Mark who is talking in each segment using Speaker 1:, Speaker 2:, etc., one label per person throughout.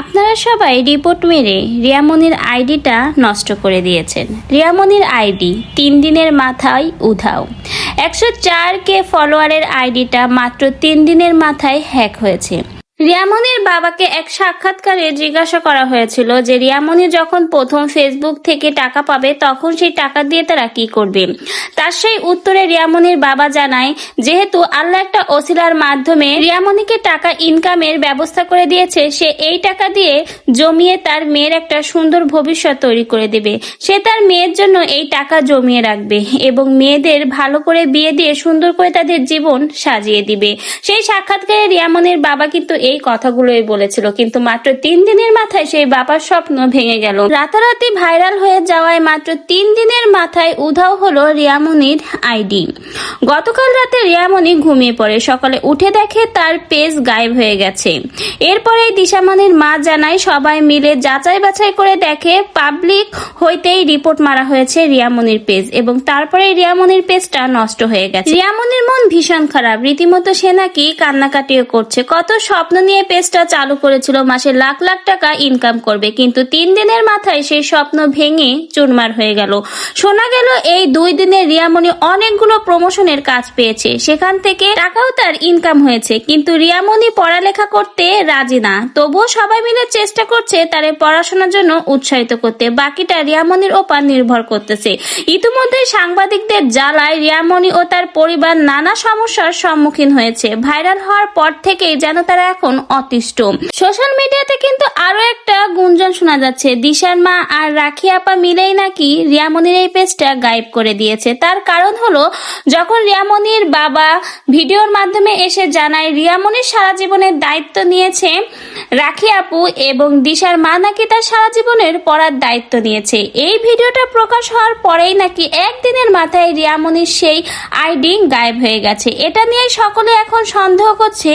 Speaker 1: আপনারা সবাই রিপোর্ট মেরে রিয়ামনির আইডিটা নষ্ট করে দিয়েছেন। রিয়ামনির আইডি তিন দিনের মাথায় উধাও। একশো চার কে ফলোয়ারের আইডিটা মাত্র তিন দিনের মাথায় হ্যাক হয়েছে। রিয়ামনির বাবাকে এক সাক্ষাৎকারে জিজ্ঞাসা করা হয়েছিল যে রিয়ামনি যখন প্রথম ফেসবুক থেকে টাকা পাবে, তখন সেই টাকা দিয়ে তারা কি করবে। তার সেই উত্তরে রিয়ামনির বাবা জানায়, যেহেতু আল্লাহ একটা ওসিলার মাধ্যমে রিয়ামনিকে টাকা ইনকামের ব্যবস্থা করে দিয়েছে, সে এই টাকা দিয়ে জমিয়ে তার মেয়ের একটা সুন্দর ভবিষ্যৎ তৈরি করে দেবে। সে তার মেয়ের জন্য এই টাকা জমিয়ে রাখবে এবং মেয়েদের ভালো করে বিয়ে দিয়ে সুন্দর করে তাদের জীবন সাজিয়ে দিবে। সেই সাক্ষাৎকারে রিয়ামনির বাবা কিন্তু এই কথাগুলোই বলেছিল। কিন্তু মাত্র তিন দিনের মাথায় সেই বাবার স্বপ্ন ভেঙে গেল। রাতারাতি ভাইরাল হয়ে যাওয়ায় মাত্র তিন দিনের মাথায় উধাও হলো রিয়ামনির আইডি। গতকাল রাতে রিয়ামনি ঘুমিয়ে পড়ে। সকালে উঠে দেখে তার পেজ গায়েব হয়ে গেছে। এরপরে দিশামনির মা জানায়, সবাই মিলে যাচাই বাছাই করে দেখে পাবলিক হইতেই রিপোর্ট মারা হয়েছে রিয়ামনির পেজ এবং তারপরে রিয়ামনির পেজটা নষ্ট হয়ে গেছে। রিয়ামনির মন ভীষণ খারাপ। রীতিমতো সে নাকি কান্নাকাটিও করছে। কত স্বপ্ন নিয়ে পেজটা চালু করেছিল, মাসে লাখ লাখ টাকা ইনকাম করবে। কিন্তু তিন দিনের মাথায় সেই স্বপ্ন ভেঙে চুরমার হয়ে গেল। শোনা গেল এই দুই দিনে রিয়ামনি অনেকগুলো প্রমোশনের কাজ পেয়েছে। সেখান থেকে টাকাও তার ইনকাম হয়েছে। কিন্তু রিয়ামনি পড়ালেখা করতে রাজি না। তবুও সবাই মিলে চেষ্টা করছে তারে পড়াশোনার জন্য উৎসাহিত করতে। বাকিটা রিয়ামনির ওপর নির্ভর করতেছে। ইতিমধ্যে সাংবাদিকদের জ্বালায় রিয়ামনি ও তার পরিবার নানা সমস্যার সম্মুখীন হয়েছে। ভাইরাল হওয়ার পর থেকেই যেন তারা এখন অতিষ্ঠ। সোশ্যাল মিডিয়াতে কিন্তু আরও একটা গুঞ্জন শোনা যাচ্ছে। দিশার মা আর রাখি আপা মিলেই নাকি রিয়ামনির এই পেজটা গায়েব করে দিয়েছে। তার কারণ হলো, যখন রিয়ামনির বাবা ভিডিওর মাধ্যমে এসে জানায় রিয়ামনির সারা জীবনের দায়িত্ব নিয়েছে রাখি আপু এবং দিশার মা নাকি তার সারা জীবনের পড়ার দায়িত্ব নিয়েছে। এই ভিডিওটা প্রকাশ হওয়ার পরেই নাকি একদিনের মাথায় রিয়ামনির সেই আইডি গায়েব হয়ে গেছে। এটা নিয়ে সকলে এখন সন্দেহ করছে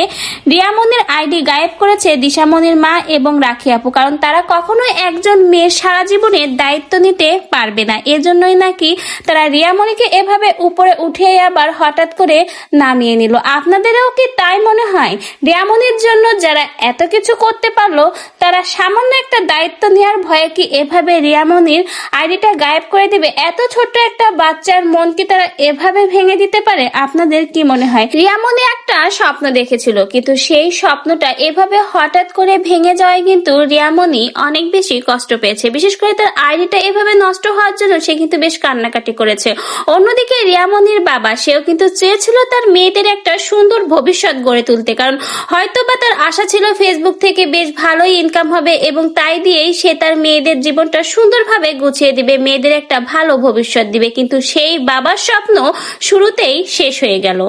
Speaker 1: রিয়ামনির আইডি গায়েব করেছে দিশামনির মা এবং রাখি আপু, কারণ তারা কখনোই একজন মেয়ের সারা জীবনের দায়িত্ব নিতে পারবে না। এজন্যই নাকি তারা রিয়ামনিকে এভাবে উপরে উঠে আবার হঠাৎ করে নামিয়ে নিল। আপনাদেরও কি তাই মনে হয়? রিয়ামনির জন্য যারা এত কিছু করতে পারল, তারা সামান্য একটা দায়িত্ব নেওয়ার ভয়ে কি এভাবে রিয়ামনির আইডিটা গায়েব করে দিবে? এত ছোট্ট একটা বাচ্চার মন কি তারা এভাবে ভেঙে দিতে পারে? আপনাদের কি মনে হয়? রিয়ামনি একটা স্বপ্ন দেখেছিল, কিন্তু সেই স্বপ্নটা এভাবে হঠাৎ করে ভেঙে যাওয়ায় কিন্তু রিয়ামনি অনেক বেশি কষ্ট পেয়েছে। বিশেষ করে তার আইডিটা এভাবে নষ্ট হওয়ার জন্য সে কিন্তু বেশ কান্নাকাটি করেছে। অন্যদিকে রিয়ামনির বাবা, সেও কিন্তু চেয়েছিল তার মেয়েদের একটা সুন্দর ভবিষ্যৎ গড়ে তুলতে, কারণ হয়তো বা তার আশা ছিল ফেসবুক থেকে বেশ ভালোই ইনকাম হবে এবং তাই দিয়েই সে তার মেয়েদের জীবনটা সুন্দরভাবে গুছিয়ে দিবে, মেয়েদের একটা ভালো ভবিষ্যৎ দিবে। কিন্তু সেই বাবার স্বপ্ন শুরুতেই শেষ হয়ে গেল।